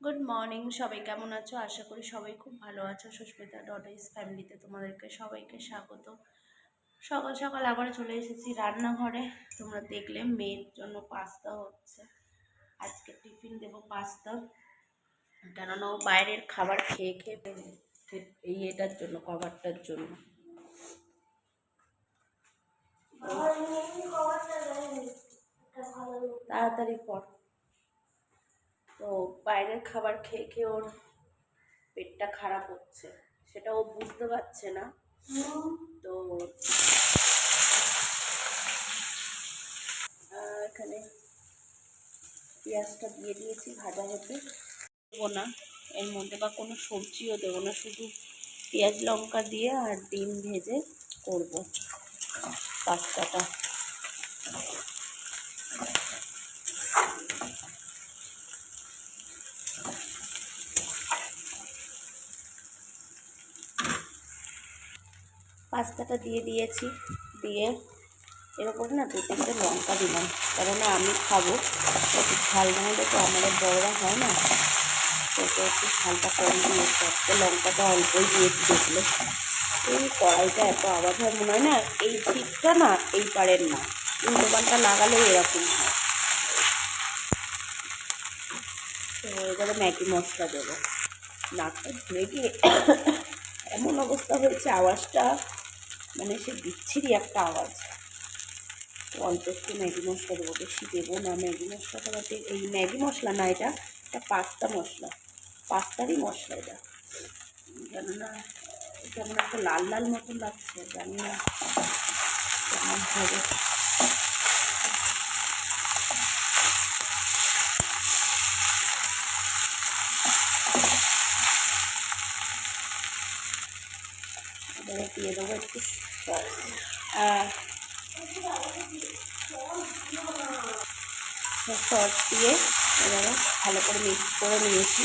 Good morning সবাই কেমন আছো? আশা করি সবাই খুব ভালো আছো। সুস্মিতা ডট ডটাইস ফ্যামিলিতে তোমাদেরকে সবাইকে স্বাগত। সকাল সকাল আবার চলে এসেছি রান্নাঘরে। তোমরা দেখলে মেয়ের জন্য পাস্তা হচ্ছে। আজকে টিফিন দেবো পাস্তা কেননা ও বাইরের খাবার খেয়ে খেয়ে এই এটার জন্য কভারটার জন্য। তাড়াতাড়ি কর। তো বাইরের খাবার খেয়ে খেয়ে ওর পেটটা খারাপ হচ্ছে। সেটা ও বুঝতে পারছে না। তো এখানে পেঁয়াজটা দিয়ে দিয়েছি ভাজা হতে। দেবো না, এর মধ্যে বা কোনো সবজিও দেবো না, শুধু পেঁয়াজ লঙ্কা দিয়ে আর ডিম ভেজে করব। পাস্তাটা। পাস্তাটা দিয়ে দিয়েছি। দিয়ে এর উপরে না দু তিনটে লঙ্কা দিলাম। কেননা আমি খাব, একটু ঝাল না হলে তো আমাদের বড়রা হয় না। তো একটু ঝালটা কম দিয়েছি লঙ্কাটা অল্পই দিয়েছি দেখলে এই কড়াইটা এত আওয়াজ হয় মনে হয় না, এই ছিটটা না এই পারের না। উল্টো পাল্টা লাগালেও এরকম হয়। তো এবারে ম্যাগি মশলা দেবো। নাকটা ধরে গিয়ে এমন অবস্থা হয়েছে, আওয়াজটা মানে সে বিচ্ছিরি একটা আওয়াজ। অল্প একটু ম্যাগি মশলা দেবো, বেশি দেবো না ম্যাগি মশলাটা বাদে এই ম্যাগি মশলা না এটা এটা পাস্তা মশলা। পাস্তারই মশলা এটা। কেননা, কেমন একটা লাল লাল মতন লাগছে, জানি না কেমন হবে এবারে দিয়ে দেবো একটু। সস দিয়ে এবারে ভালো করে মিক্স করে নিয়েছি।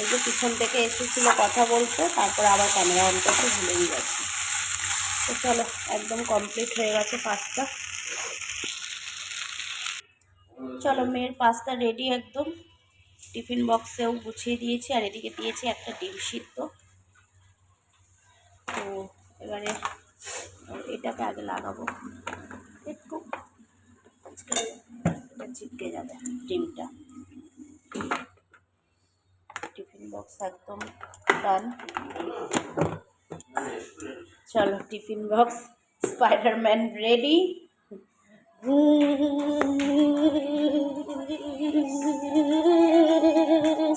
এই যে পিছন থেকে এসেছিল কথা বলতে, তারপরে আবার ক্যামেরা অন করতে ভুলেই গেছি। তো চলো, একদম কমপ্লিট হয়ে গেছে পাস্তা চলো, মেয়ের পাস্তা রেডি একদম। টিফিন বক্সেও গুছিয়ে দিয়েছি, আর এদিকে দিয়েছি একটা ডিম সিদ্ধ। এবারে এটাকে আগে লাগাবো। একটু চিপকে যাবে ডিমটা। টিফিন বক্স একদম ডান। চলো tiffin box, Spiderman ready.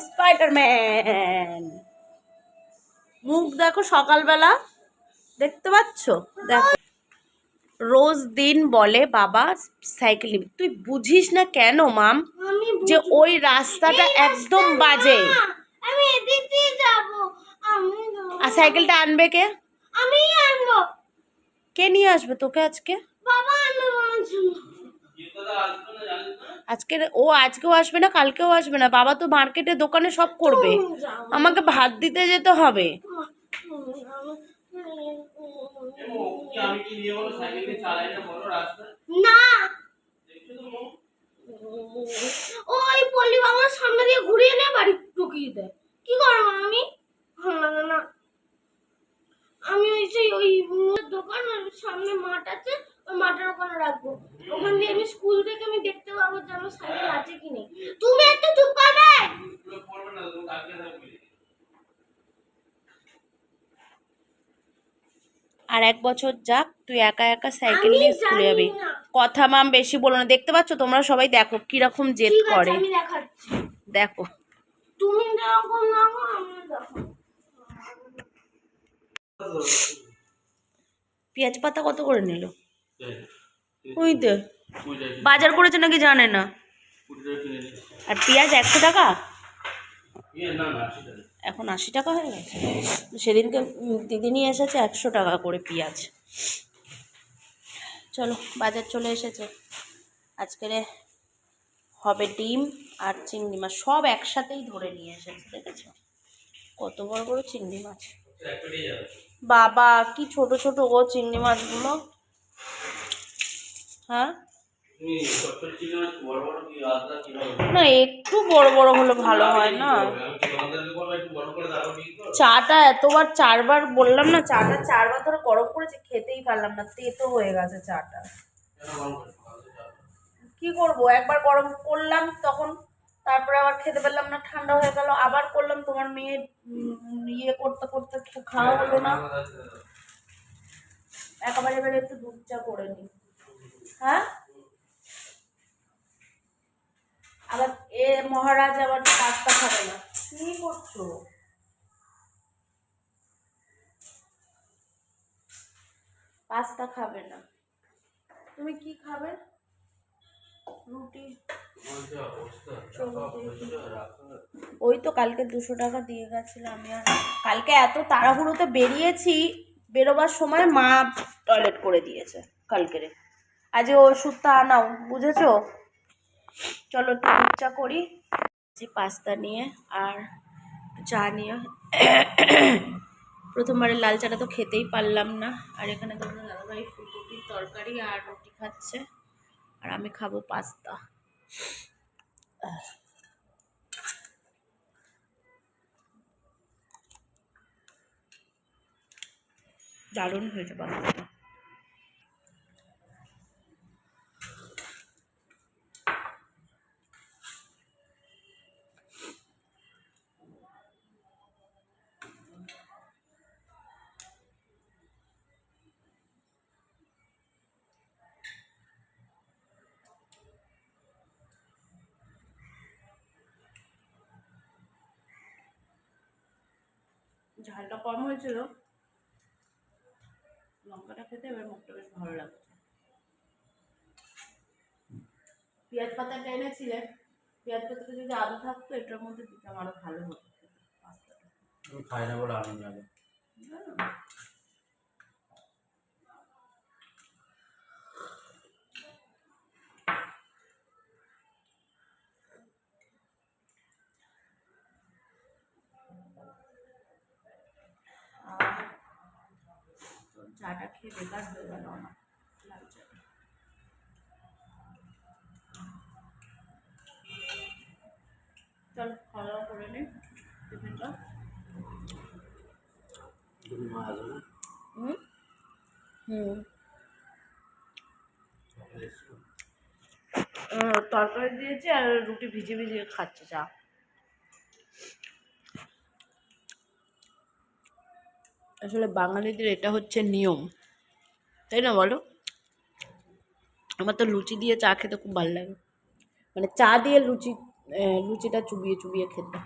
Spiderman! মুখ দেখো সকালবেলা। দেখতে পাচ্ছ? দেখো। রোজ দিন বলে বাবা সাইকেল নিবি। তুই বুঝিস না কেন মাম যে ওই রাস্তাটা একদম বাজে। আমি এদিক দিয়ে যাব। আমি আর সাইকেলটা আনবে কে? আমি আনব। কে নিয়ে আসবে তোকে আজকে? বাবা আনবে আজকে ও আজকেও আসবে না কালকেও আসবে না। বাবা তো মার্কেটে দোকানে সব করবে। আমাকে ভাত দিতে যেতে হবে। আমি কি নিয়ে বলো? সাইকেল নিয়ে চালাই না বলো রাস্তা। না। ওই পল্লী বাংলার সামনে দিয়ে ঘুরিয়ে নিয়ে বাড়ি ঢুকিয়ে দেয় কি করব আমি ভালো লাগে না। আমি ওই সেই ওই দোকান সামনে মাঠ আছে ওই মাঠের ওখানে রাখব। ওখান দিয়ে আমি স্কুল থেকে আমি দেখতে পাবো যে আমার সাইকেল আছে কি নেই। তুমি একটু চুপ করবে না তুমি কালকে থাকবে। আর এক বছর যাক তুই একা একা সাইকেল নিয়ে স্কুলে যাবি। কথা মাম বেশি বলো না। দেখতে পাচ্ছ? তোমরা সবাই দেখো কীরকম জেদ করে। দেখো। তুমি পেঁয়াজ পাতা কত করে নিল? ওই তো বাজার করেছে নাকি জানে না। আর পেঁয়াজ একশো টাকা? ইয়ে না না। এখন আশি টাকা হয়ে গেছে? সেদিনকে দিদি নিয়ে এসেছে একশো টাকা করে পেঁয়াজ। চলো, বাজার চলে এসেছে। আজকের হবে ডিম আর চিংড়ি মাছ, সব একসাথেই ধরে নিয়ে এসেছে, দেখেছ? কত বড় বড় চিংড়ি মাছ। বাবা, কি ছোট ছোট ও চিংড়ি মাছগুলো। হ্যাঁ? না একটু বড় বড় হলে ভালো হয় না? চাটা এতবার চারবার বললাম না চাটা চারবার ধরে গরম করেছে খেতেই পারলাম না তেতো হয়ে গেছে চাটা? কি করব? একবার গরম করলাম তখন তারপরে আবার খেতে পারলাম না ঠান্ডা হয়ে গেল আবার করলাম তোমার মেয়ে ইয়ে করতে করতে খাওয়া হলো না। একেবারে এবারে একটু দুধ চা করে নি। হ্যাঁ? আবার এ মহারাজ আবার পাস্তা খাবে না। কি করছ? পাস্তা খাবে না। তুমি কি খাবে? রুটি। ওই তো কালকে দুশো টাকা দিয়ে গেছিল আমি আর কালকে এত তাড়াহুড়োতে বেরিয়েছি বেরোবার সময় মা টয়লেট করে দিয়েছে কালকেরে। আজ ওষুধটা আনাও বুঝেছ? চলো একটু চা করি। যে পাস্তা নিয়ে আর চা নিয়ে। প্রথমবারে লাল চাটা তো খেতেই পারলাম না। আর এখানে তোমাদের দাদাভাই ফুলকপির তরকারি আর রুটি খাচ্ছে। আর আমি খাব পাস্তা। দারুণ হয়েছে পাস্তাটা। ঝালটা কম হয়েছিল। লঙ্কাটা খেতে এবার মুখটা বেশ ভালো লাগছে। পেঁয়াজ পাতাটা এনেছিলে পেঁয়াজ পাতাটা যদি আলু থাকতো এটার মধ্যে দিতাম আরও ভালো হতো পাস্তাটা। খাই না বলে চাটা খেয়ে বেকার হয়ে গেল আমার। লাল চাটা চল খাওয়া দাওয়া করে নে টিফিনটা হুম? হুম। তরকারি দিয়েছে আর রুটি ভিজে ভিজিয়ে খাচ্ছে চা। আসলে বাঙালিদের এটা হচ্ছে নিয়ম। তাই না বলো? আমার তো লুচি দিয়ে চা খেতে খুব ভালো লাগে। মানে চা দিয়ে লুচি লুচিটা চুবিয়ে চুবিয়ে খেতে।